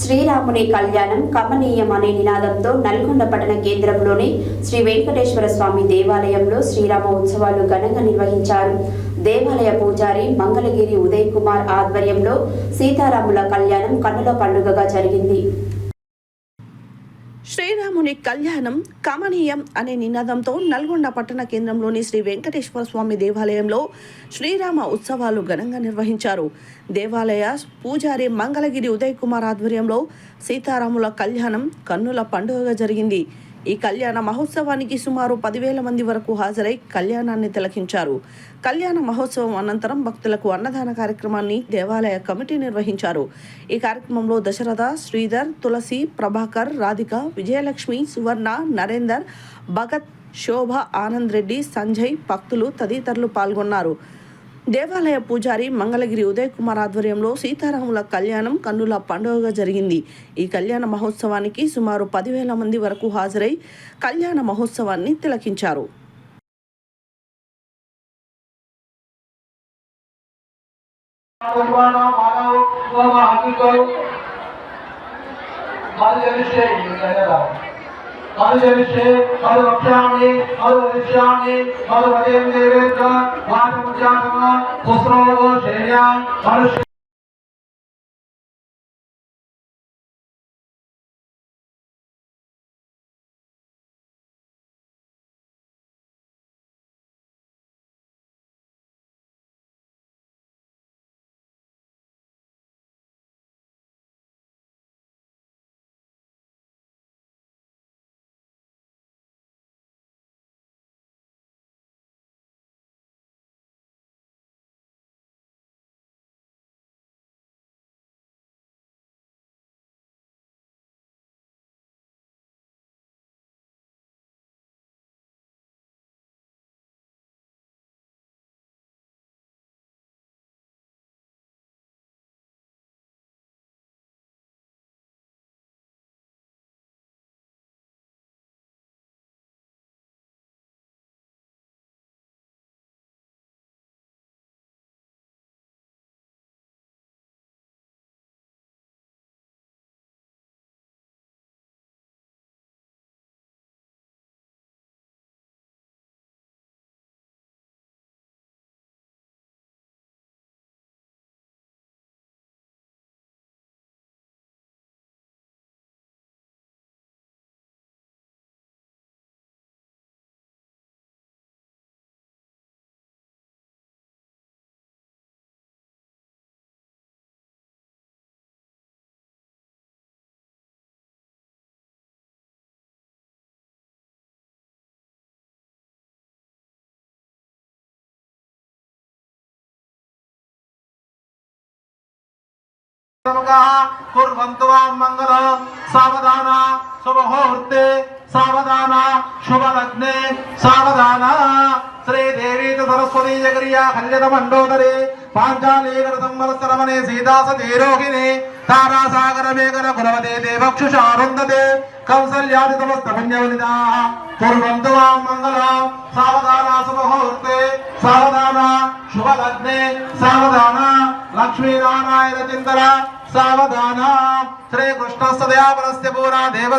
శ్రీరాముని కళ్యాణం కమనీయం అనే నినాదంతో నల్గొండ పట్టణ కేంద్రంలోని శ్రీ వెంకటేశ్వర స్వామి దేవాలయంలో శ్రీరామ ఉత్సవాలు ఘనంగా నిర్వహించారు. దేవాలయ పూజారి మంగళగిరి ఉదయ్ కుమార్ ఆధ్వర్యంలో సీతారాముల కళ్యాణం కన్నుల పండుగగా జరిగింది. శ్రీరాముని కళ్యాణం కమనీయం అనే నినాదంతో నల్గొండ పట్టణ కేంద్రంలోని శ్రీ వెంకటేశ్వర స్వామి దేవాలయంలో శ్రీరామ ఉత్సవాలు ఘనంగా నిర్వహించారు. దేవాలయ పూజారి మంగళగిరి ఉదయ్ కుమార్ ఆధ్వర్యంలో సీతారాముల కళ్యాణం కన్నుల పండుగగా జరిగింది. ఈ కళ్యాణ మహోత్సవానికి సుమారు పదివేల మంది వరకు హాజరై కళ్యాణాన్ని తిలకించారు. కళ్యాణ మహోత్సవం అనంతరం భక్తులకు అన్నదాన కార్యక్రమాన్ని దేవాలయ కమిటీ నిర్వహించారు. ఈ కార్యక్రమంలో దశరథ శ్రీధర్ తులసి ప్రభాకర్ రాధిక విజయలక్ష్మి సువర్ణ నరేందర్ భగత్ శోభ ఆనంద్ రెడ్డి సంజయ్ భక్తులు తదితరులు పాల్గొన్నారు. దేవాలయ పూజారి మంగళగిరి ఉదయ్ కుమార్ ఆధ్వర్యంలో సీతారాముల కళ్యాణం కన్నుల పండుగగా జరిగింది. ఈ కళ్యాణ మహోత్సవానికి సుమారు పదివేల మంది వరకు హాజరై కళ్యాణ మహోత్సవాన్ని తిలకించారు. मानव व हकीकत मर्जनिष्ठे मर्जनिष्ठे मर् वक्ष्यामि मर् वदिष्यामि मर् वदेम देवेन्द्र वाचमुच्चामः कुर्वन्तु वां मङ्गलं सावधान शुभमुहूर्ते सावधान शुभलग्ने सावधान श्रीदेवी च सरस्वती जगरिया खल्यत मण्डोदरे पाञ्चालीकृतम्बरसरमणे सीतासतीरोहिणे तारासागर मेघर कुलवते देवक्षुषारुन्दते कौसल्यादितमस्तपुण्यवनिताः कुर्वन्तु वां मङ्गलं सावधान शुभमुहूर्ते सावधान शुभलग्ने सावधान లక్ష్మీనారాయణ చింతన సావధాన. శ్రీకృష్ణ సదయాపరస్య పూరా దేవ